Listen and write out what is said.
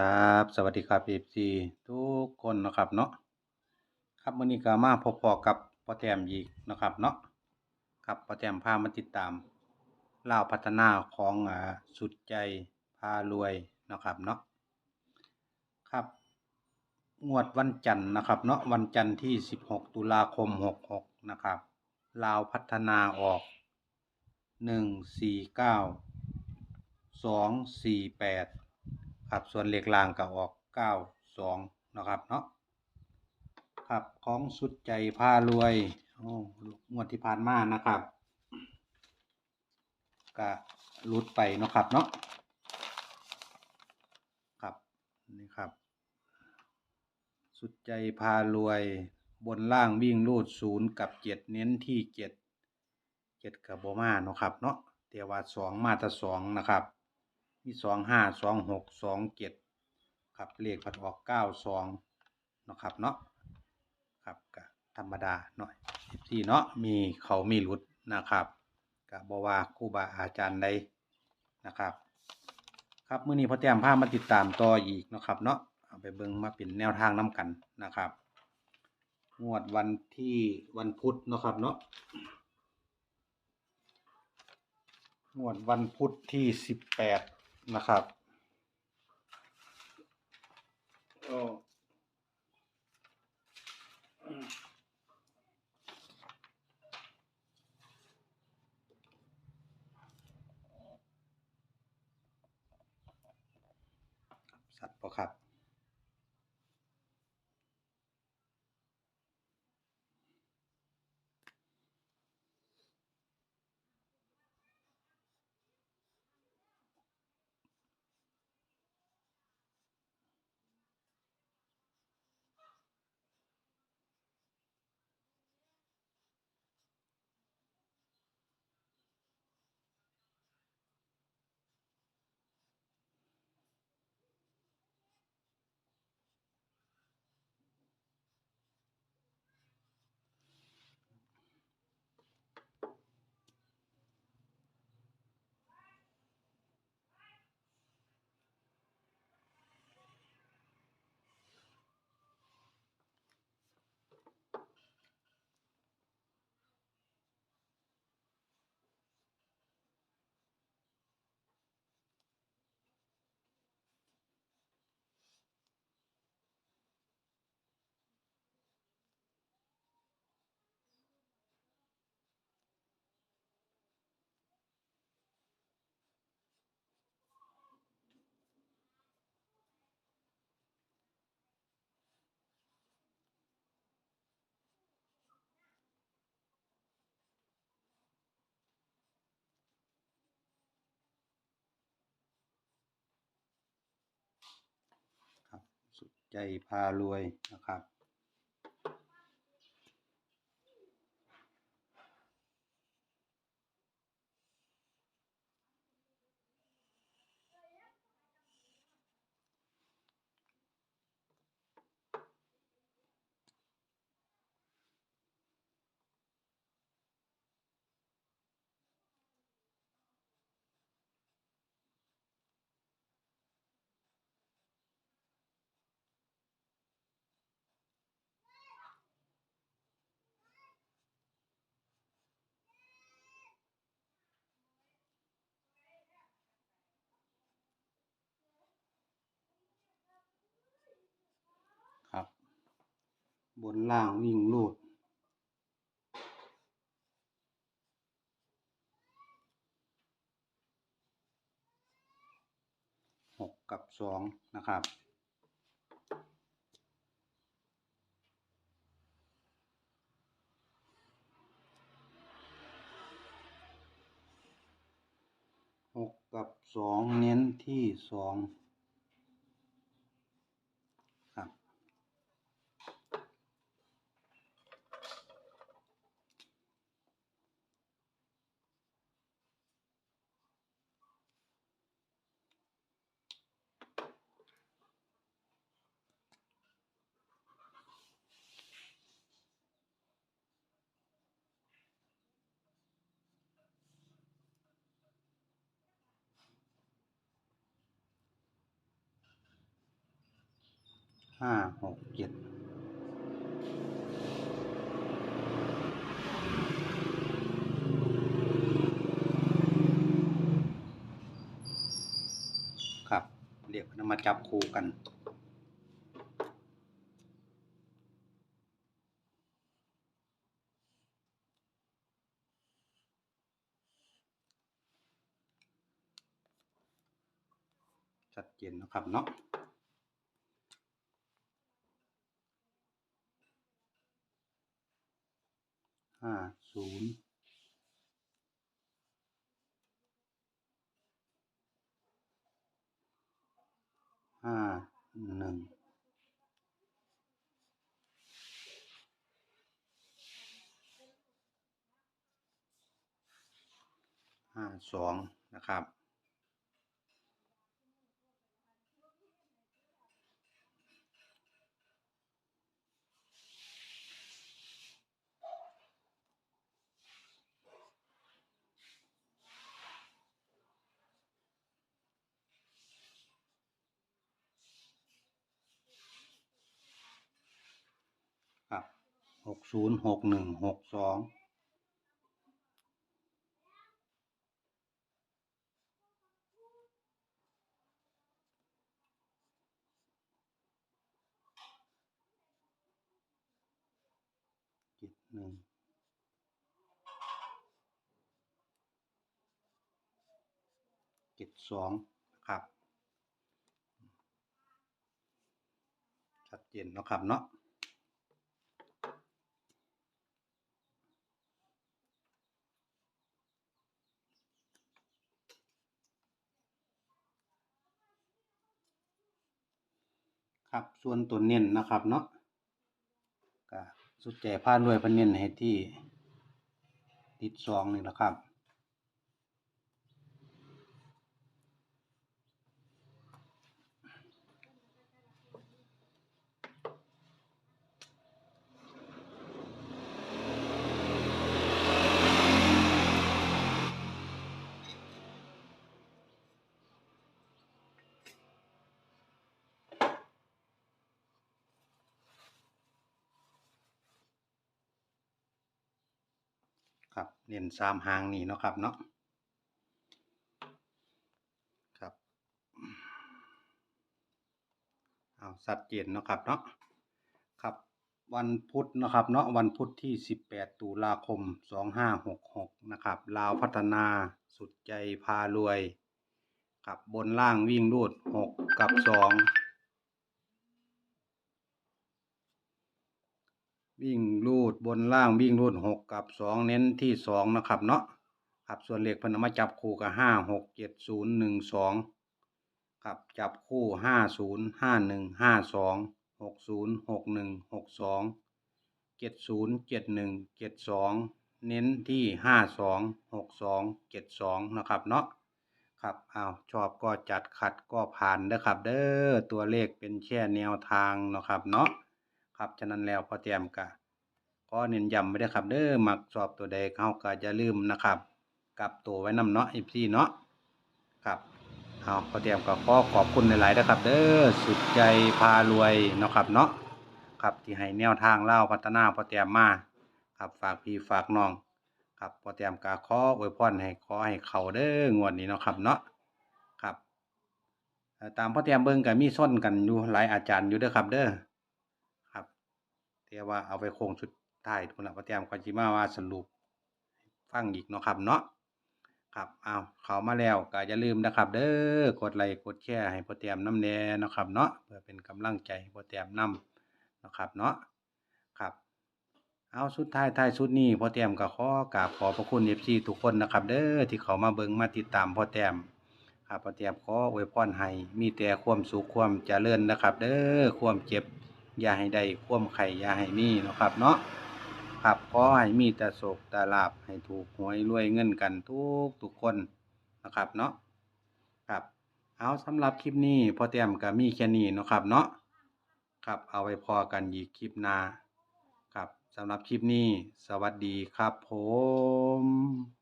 ครับ สวัสดีครับ FC ทุกคนนะครับเนาะครับมื้อนี้ก็มาพบพอกับพอแตมอีกนะครับเนาะครับพอแตมพามาติดตามเล่าพัฒนาของอ่าสุดใจพารวยนะครับเนาะครับงวดวันจันทร์นะครับเนาะวันจันทร์ที่ 16 ตุลาคม 66 นะครับลาวพัฒนาออก 149 248 ครับส่วนเลขล่างก็ออก92นะครับเนาะครับของสุดใจพารวยโอ้งวดที่ผ่านมานะครับก็หลุดไปเนาะครับเนาะครับนี่ครับ สุดใจพารวยบนล่างวิ่งรูดศูนย์กับเจ็ดเน้นที่เจ็ดเจ็ดกับโบมาเนาะครับเนาะแต่ว่าสองมาต่สองนะครับ มีสองห้าสองหกสองเจ็ดครับเลขผัดออกเก้าสองนะครับเนาะครับก็ธรรมดาหน่อยที่เนาะมีเขามีหลุดนะครับก็บว่าครูบาอาจารย์ใดนะครับ ครับเมื้อนี้พ่อแต้มพามาติดตามต่ออีกนะครับเนาะเอาไปเบิ่งมาเป็นแนวทางน้กันนะครับ งวดวันที่วันพุธนะครับเนาะงวดวันพุธที่สิบแปด นะครับโอ้ ใจพารวยนะครับครับ บนล่างวิ่งรูดหกกับสองนะครับหกกับสองเน้นที่สอง ห้าหกเจ็ดครับ เรียกนำมาจับคู่กันชัดเจนนะครับเนาะ ห้าศูนย์ห้าหนึ่งห้าสองนะครับครับ หกศูนย์หกหนึ่งหกสองเจ็ดหนึ่งเจ็ดสองครับชัดเจนนะครับเนาะ ครับส่วนตัวเน้นนะครับเนาะก็สุดใจพาดด้วยพันเน้นให้ที่ติดซองนี่แหละครับ ครับเน้นสามหางนี่เนาะครับเนาะครับเอาสัดเจนเนาะครับเนาะครับวันพุธเนาะครับเนาะวันพุธที่ 18 ตุลาคม 2566 นะครับลาวพัฒนาสุดใจพารวยครับบนล่างวิ่งรูด 6 กับ 2 วิ่งรูดบนล่างวิ่งรูดหกกับสองเน้นที่สองนะครับเนาะครับส่วนเลขพนมาจับคู่กับห้าหกเจ็ดศูนย์หนึ่งสองครับจับคู่ห้าศูนย์ห้าหนึ่งห้าสองหกศูนย์หกหนึ่งหกสองเจ็ดศูนย์เจ็ดหนึ่งเจ็ดสองเน้นที่ห้าสองหกสองเจ็ดสองนะครับเนาะครับเอาชอบก็จัดขัดก็ผ่านเด้อครับ เด้อตัวเลขเป็นแค่แนวทางนะครับเนาะ ครับฉะนั้นแล้วพอเตรียมกะขอเน้นย้ำไม่ได้อครับเด้อมักสอบตัวใดเขาก็จะลืมนะครับกลับตัวไว้นำเนาะอีพี่เนาะครับเอาพอเตรียมก็ขอขอบคุณหลายๆนะครับ เด้อสุดใจพารวยเนาะครับเนาะครับที่ให้แนวทางเล่าพัฒนาพอเตรียมมาครับฝากพี่ฝากน้อง ครับพอเตรียมกะขออวยพรให้ขอให้เขาเด้องวดนี้เนาะครับเนาะครับ ตามพอเตรียมเบิ่งก็มีส้นกันอยู่หลายอาจารย์อยู่เด้อครับ เด้อ แต่ว่าเอาไปโค้งสุดท้ายทุนละพระเตรียมก็จิมาว่าสรุป ฟังอีกเนาะครับเนาะครับเอาเขามาแล้วก็อย่าลืมนะครับ เด้อกดไลค์กดแชร์ให้พรเตรียมน้ำแน่นะครับเนาะเพื่อเป็นกำลังใจให้พรเตรียมนํนะครับเนาะครับเอาสุดท้ายท้ายสุดนี้พอเตรียมก็ขอกราบขอบพระคุณเอฟซีทุกคนนะครับ เด้อที่เขามาเบิ่งมาติดตามพอเตรียมครับพอเตรียมขออวยพรให้มีแต่ความสุขความเจริญนะครับ เด้อความเจ็บ อย่าให้ได้ควมไข่อย่าให้มีเนาะครับเนาะครับขอให้มีแต่โศกแต่ลาบให้ถูกหวยรวยเงินกันทุกทุกคนนะครับเนาะครับเอาสำหรับคลิปนี้พอเตรียมก็มีแค่นี้เนาะครับเนาะครับเอาไว้พอกันอีกคลิปหน้าครับสำหรับคลิปนี้ สวัสดีครับผม